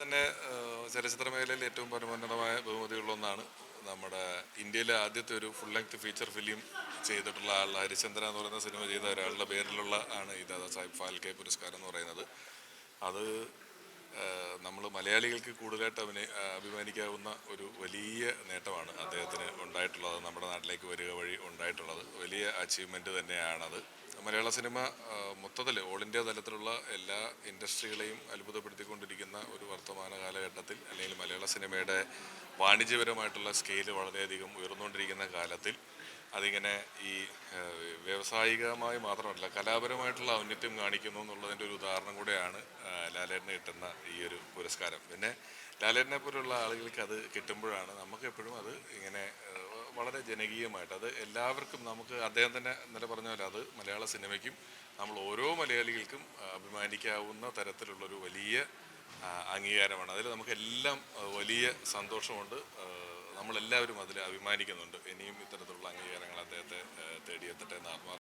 തന്നെ ചലച്ചിത്ര മേഖലയിൽ ഏറ്റവും പരമോന്നതമായ ബഹുമതികളിലൊന്നാണ് നമ്മുടെ ഇന്ത്യയിലെ ആദ്യത്തെ ഒരു ഫുൾ ലെങ്ത് ഫീച്ചർ ഫിലിം ചെയ്തിട്ടുള്ള ആൾ ഹരിചന്ദ്ര എന്ന് പറയുന്ന സിനിമ ചെയ്ത ഒരാളുടെ പേരിലുള്ള ആണ് ഈ ദാദാ സാഹിബ് ഫാൽക്കെ പുരസ്കാരം എന്ന് പറയുന്നത്. അത് നമ്മൾ മലയാളികൾക്ക് കൂടുതലായിട്ട് അഭിനയ അഭിമാനിക്കാവുന്ന ഒരു വലിയ നേട്ടമാണ് അദ്ദേഹത്തിന് ഉണ്ടായിട്ടുള്ളത് നമ്മുടെ നാട്ടിലേക്ക് വരിക വഴി ഉണ്ടായിട്ടുള്ളത്. വലിയ അച്ചീവ്മെന്റ് തന്നെയാണത്. മലയാള സിനിമ മൊത്തത്തിൽ ഓൾ ഇന്ത്യ തലത്തിലുള്ള എല്ലാ ഇൻഡസ്ട്രികളെയും അത്ഭുതപ്പെടുത്തിക്കൊണ്ടിരിക്കുന്ന ഒരു മലയാള സിനിമയുടെ വാണിജ്യപരമായിട്ടുള്ള സ്കെയിൽ വളരെയധികം ഉയർന്നുകൊണ്ടിരിക്കുന്ന കാലത്തിൽ അതിങ്ങനെ ഈ വ്യവസായികമായി മാത്രമല്ല കലാപരമായിട്ടുള്ള ഔന്നത്യം കാണിക്കുന്നു എന്നുള്ളതിന്റെ ഒരു ഉദാഹരണം കൂടെയാണ് ലാലേട്ടനെ കിട്ടുന്ന ഈ ഒരു പുരസ്കാരം. പിന്നെ ലാലേട്ടനെ പോലുള്ള ആളുകൾക്ക് അത് കിട്ടുമ്പോഴാണ് നമുക്ക് എപ്പോഴും അത് ഇങ്ങനെ വളരെ ജനകീയമായിട്ട് അത് എല്ലാവർക്കും നമുക്ക് അദ്ദേഹം തന്നെ ഇന്നലെ പറഞ്ഞ പോലെ അത് മലയാള സിനിമയ്ക്കും നമ്മൾ ഓരോ മലയാളികൾക്കും അഭിമാനിക്കാവുന്ന തരത്തിലുള്ളൊരു വലിയ അംഗീകാരമാണ്. അതിൽ നമുക്കെല്ലാം വലിയ സന്തോഷമുണ്ട്. നമ്മളെല്ലാവരും അതിൽ അഭിമാനിക്കുന്നുണ്ട്. ഇനിയും ഇത്തരത്തിലുള്ള അംഗീകാരങ്ങൾ അദ്ദേഹത്തെ തേടിയെത്തട്ടെ എന്ന് ആത്മാർത്ഥ